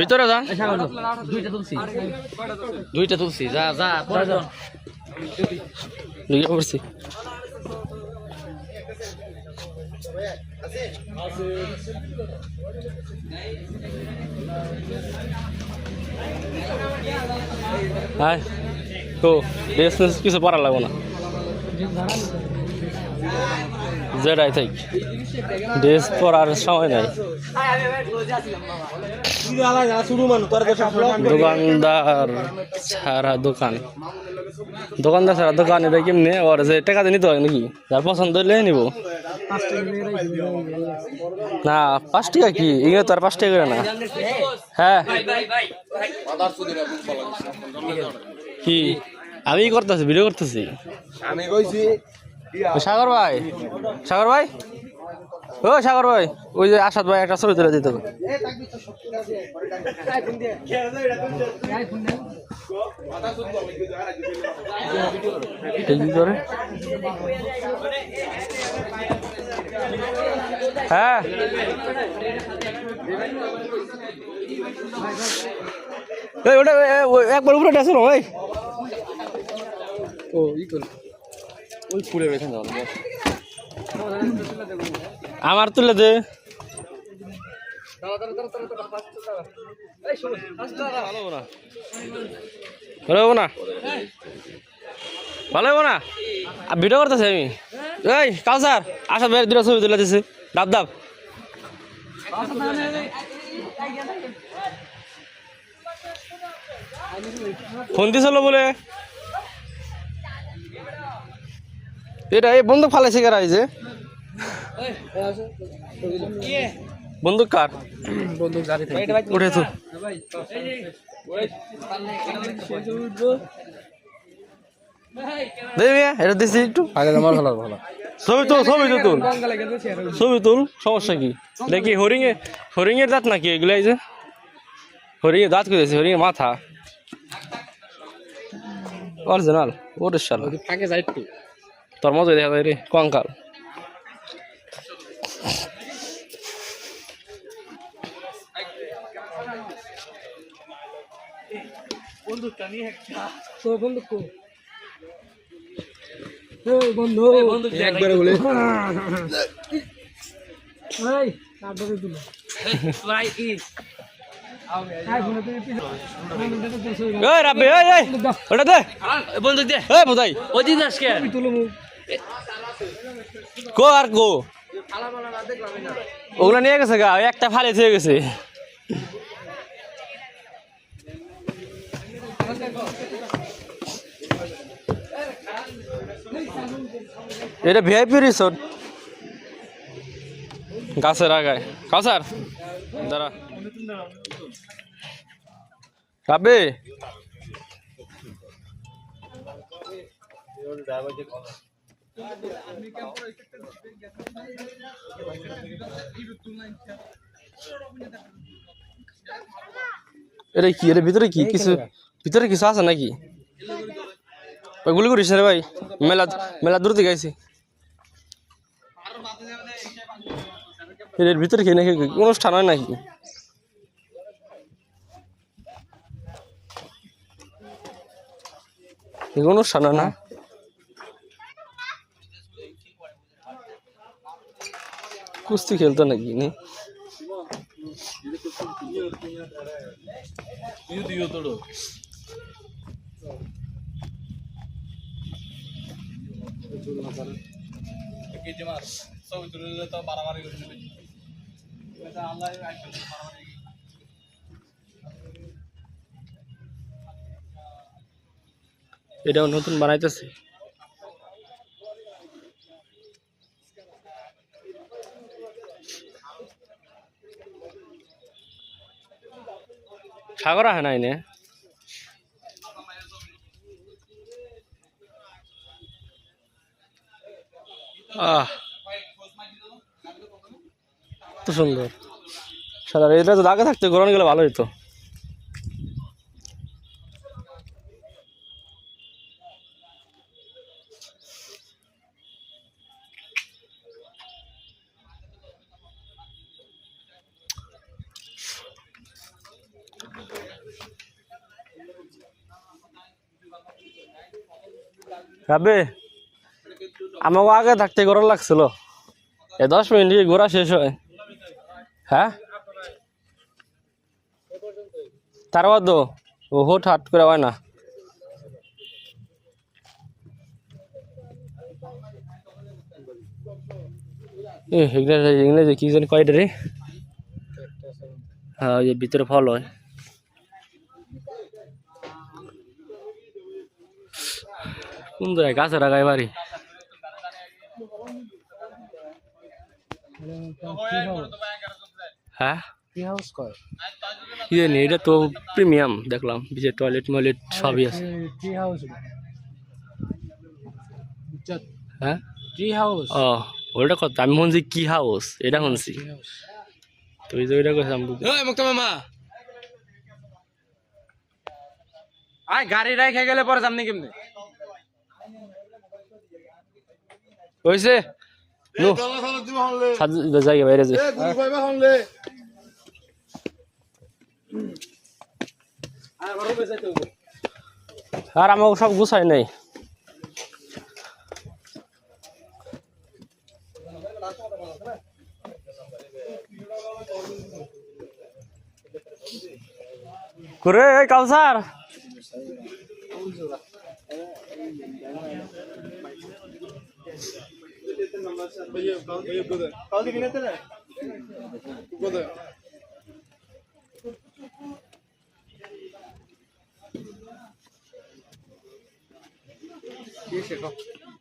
ভিতরে যা দুইটা তুলছি। দুইটা তুলছি যা যা দুইটা করছি। হাই তো ড্রেস কিছু পরা লাগবো না। যেটাই থাক। ড্রেস পরার সময় নাই। দোকানদার সারা দোকান। দোকানদার সারা দোকান এটা কেমনি? ওর যে টাকা দিয়ে নিতে হয় নাকি? যার পছন্দ হইলে নিব। না, পাঁচ টাকা কি? এগুলো তো আর পাঁচ টাকা করে না। হ্যাঁ। কি? আমি করতেছি, ভিডিও করতেছি। আমি কইছি সাগর ভাই। সাগর ভাই? ও সাগর ভাই। ওই যে আসাদ ভাই একটা ছবি তুলে দিতে হ্যাঁ। ওটা একবার উপরে না ভাই। ও ই কর। আমার তুলে দে। ভালো হব না। ভালো ভিডিও করতেছি আমি। এই কাউসার আসা বের, দুটো ছবি তুলে দিছি। ডাব ডাব ফোন দিছিল বলে। এটা এই বন্দুক ফালাইছে কেরা এই যে? বন্দুক কার? বন্দুক গাড়ি উঠে তো। এটা দিছি একটু। ছবি তুল ছবি তো তুল। ছবি তুল সমস্যা কি? দেখি হরিঙে হরিঙের দাঁত নাকি এগুলো এই যে? হরিঙের দাঁত করেছে হরিঙের মাথা। অরিজিনাল ওরে শালা ফাঁকে যাই একটু। তোর মতো দেখা যায় রে কঙ্কাল। তো বন্ধু কো? এই বন্ধু। একবারে বলে। এই তারপরে তুলো ভাই ই আই ফোনে তুমি পিছে। এই রাব্বি এই এই ওটা দে। বন্ধু দে। এই বোধাই ওই দিন আজকে তুলো কো আর কো? ওগুলো নিয়ে গেছে গা একটা ফালে থেকে গেছে। এটা ভিআইপি রিসোর্ট গাছের আগায়। কাউসার দাঁড়া। রাব্বি? এটা কি? এর ভিতরে কি? কিছু ভিতরে কিছু আছে নাকি? ওই গুলি করিস রে ভাই। মেলা মেলা দূর থেকে এর ভিতরে কি নাকি? অনুষ্ঠান হয় নাকি? অনুষ্ঠান হয় না? কুস্তি খেলতো নাকি? এটাও নতুন বানাইতেছে? সাগর আহে নে। আহ। তো সুন্দর। সাদা এটা তো দাগে থাকতো গরম গেলে ভালো হতো রাবে আমাকে আগে থাকতে ঘোরা লাগছিল। এ দশ মিনিট ঘোরা শেষ হয়। হ্যাঁ? তারপর তো ও হোট হাট করে হয় না। এগুলো কি জানি কয়টা রে? হ্যাঁ ভিতরে ফল হয়। জায়গায় গাছে রাখায় বাড়ি। হ্যাঁ? এটা তো প্রিমিয়াম দেখলাম যে টয়লেট ময়লেট সবই আছে। হ্যাঁ? ও, ওটা কত? আমি শুনছি কি হাউস এটা শুনছি তুই তো ওইটা কথা মামা। আয়, গাড়ি রাখে গেলে পরে সামনে কেমনে হয়েছে জায়গা বাইরে যে আর আমাকে সব গুছাই নাই। করে भैया भैया गोदर कल दी बिना तेरा गोदर ठीक है